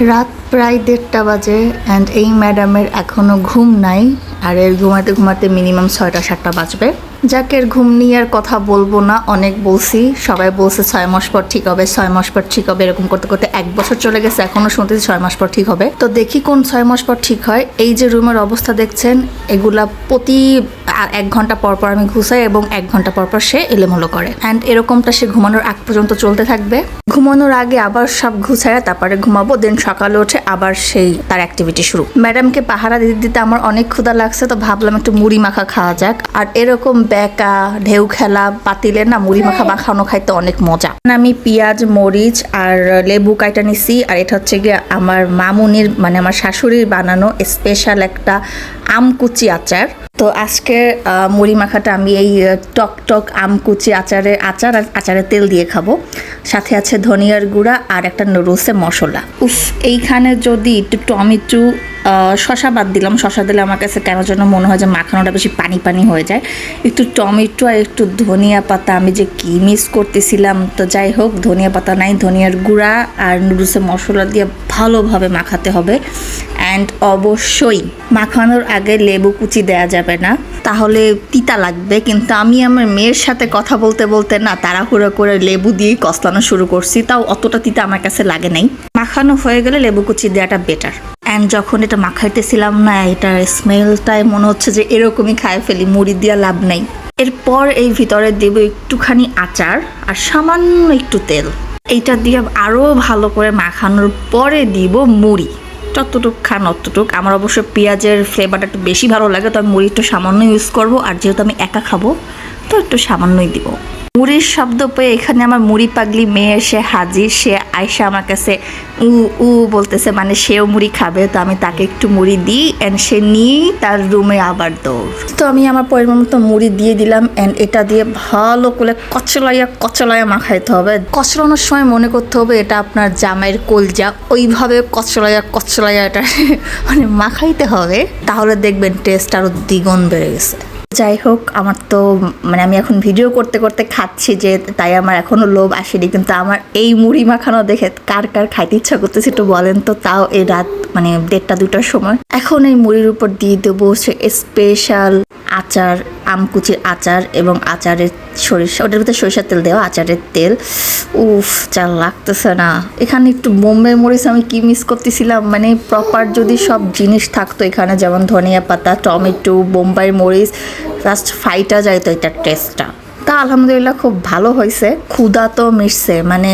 রাত প্রায় দেড়টা বাজে অ্যান্ড এই ম্যাডামের এখনও ঘুম নাই। আর এর ঘুমাতে ঘুমাতে মিনিমাম ছয়টা, সাতটা বাজবে। যাকে, এর ঘুম নিয়ে আর কথা বলব না, অনেক বলছি। সবাই বলছে ছয় মাস পর ঠিক হবে, ছয় মাস পর ঠিক হবে, এরকম করতে করতে এক বছর চলে গেছে এখনও শুনতেছি ছয় মাস পর ঠিক হবে। তো দেখি কোন ছয় মাস পর ঠিক হয়। এই যে রুমের অবস্থা দেখছেন, এগুলা প্রতি এক ঘণ্টা পর পর আমি ঘুষাই এবং এক ঘণ্টা পর পর সে এলোমেলো করে। অ্যান্ড এরকমটা সে ঘুমানোর আগ পর্যন্ত চলতে থাকবে। ঘুমানোর আগে আবার সব ঘুষায় তারপরে ঘুমাবো, দেন সকালে উঠে আবার সেই তার অ্যাক্টিভিটি শুরু। ম্যাডামকে পাহারা দিতে দিতে আমার অনেক ক্ষুধা লাগছে তো ভাবলাম একটু মুড়ি মাখা খাওয়া যাক। আর এরকম বেকা ঢেউ খেলা পাতিলে না মুড়ি মাখা মাখানো খাইতে অনেক মজা। আমি পেঁয়াজ মরিচ আর লেবু কাইটা নিছি আর এটা হচ্ছে গিয়ে আমার মামুনির মানে আমার শাশুড়ির বানানো স্পেশাল একটা আমকুচি আচার। তো আজকে মুড়ি মাখাটা আমি এই টক টক আমকুচি আচারে আচার আর আচারে তেল দিয়ে খাব। সাথে আছে ধনিয়ার গুঁড়া আর একটা নুডলসের মশলা। উফ এইখানে যদি একটু টমেটো শশা বাদ দিলাম। শশা দিলে আমার কাছে কেন যেন মনে হয় যে মাখানোটা বেশি পানি পানি হয়ে যায়। একটু টমেটো আর একটু ধনিয়া পাতা আমি যে কি মিস করতেছিলাম, তো যাই হোক, ধনিয়া পাতা নাই, ধনিয়ার গুঁড়া আর নুডলসের মশলা দিয়ে ভালোভাবে মাখাতে হবে। অ্যান্ড অবশ্যই মাখানোর আগে লেবু কুচি দেওয়া যাবে না। তাহলে তিতা লাগবে, কিন্তু আমি আমার মেয়ের সাথে কথা বলতে বলতে না তাড়াহুড়ো করে লেবু দিয়ে কসলানো শুরু করছি। তাও অতটা তিতা আমার কাছে লাগে নাই। মাখানো হয়ে গেলে লেবু কুচি দেওয়াটা বেটার অ্যান্ড যখন এটা মাখাইতেছিলাম না, এটার স্মেলটাই মনে হচ্ছে যে এরকমই খায় ফেলি, মুড়ি দিয়া লাভ নাই। এরপর এই ভিতরে দেব একটুখানি আচার আর সামান্য একটু তেল। এইটা দিয়ে আরও ভালো করে মাখানোর পরে দিব মুড়ি। যতটুক খান অতটুক। আমার অবশ্য পেঁয়াজের ফ্লেভারটা একটু বেশি ভালো লাগে, তো আমি মুড়ি একটু সামান্য ইউজ করব। আর যেহেতু আমি একা খাব তো একটু সামান্যই দিব। মুড়ির শব্দ পেয়ে এখানে আমার মুড়ি পাগলি মেয়ে এসে হাজির, সে আয়সা আমার কাছে উ উ বলতেছে মানে সেও মুড়ি খাবে, তো আমি তাকে একটু মুড়ি দিই অ্যান্ড সে নিয়েই তার রুমে আবার দৌড়। তো আমি আমার পরিমাণ মতো মুড়ি দিয়ে দিলাম অ্যান্ড এটা দিয়ে ভালো করে কচলাইয়া কচলাইয়া মাখাইতে হবে। কচলানোর সময় মনে করতে হবে এটা আপনার জামাইয়ের কলজা, ওইভাবে কচলাইয়া কচলাইয়া এটা মানে মাখাইতে হবে, তাহলে দেখবেন টেস্ট আরও দ্বিগুণ বেড়ে গেছে। যাই হোক, আমার তো মানে আমি এখন ভিডিও করতে করতে খাচ্ছি যে তাই আমার এখনও লোভ আসেনি, কিন্তু আমার এই মুড়ি মাখানো দেখে কার কার খাইতে ইচ্ছা করতেছে একটু বলেন তো, তাও এই রাত মানে দেড়টা দুটার সময়। এখন এই মুড়ির উপর দিয়ে দেবো সে স্পেশাল আচার, আমকুচির আচার এবং আচারের সরিষা, ওটার ভিতরে সরিষার তেল দেওয়া, আচারের তেল। উফ, যা লাগতেছে না। এখানে একটু বোম্বে মরিচ আমি কি মিস করতেছিলাম মানে প্রপার যদি সব জিনিস থাকতো এখানে, যেমন ধনিয়া পাতা, টমেটো, বোম্বাই মরিচ জাস্ট ফাইটা যায় তো এটার টেস্টটা তা আলহামদুলিল্লাহ খুব ভালো হয়েছে। ক্ষুদা তো মিশছে মানে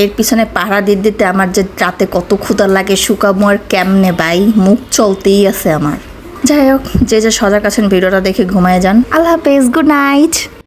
এর পিছনে পাহারা দিতে দিতে আমার যে রাতে কত ক্ষুদা লাগে, শুকাবো আর কেমনে বাই মুখ চলতেই আছে আমার। যাই হোক, যে যে সজাগ আছেন, ভিডিওটা দেখে ঘুমায় যান। আল্লাহ হাফেজ গুড নাইট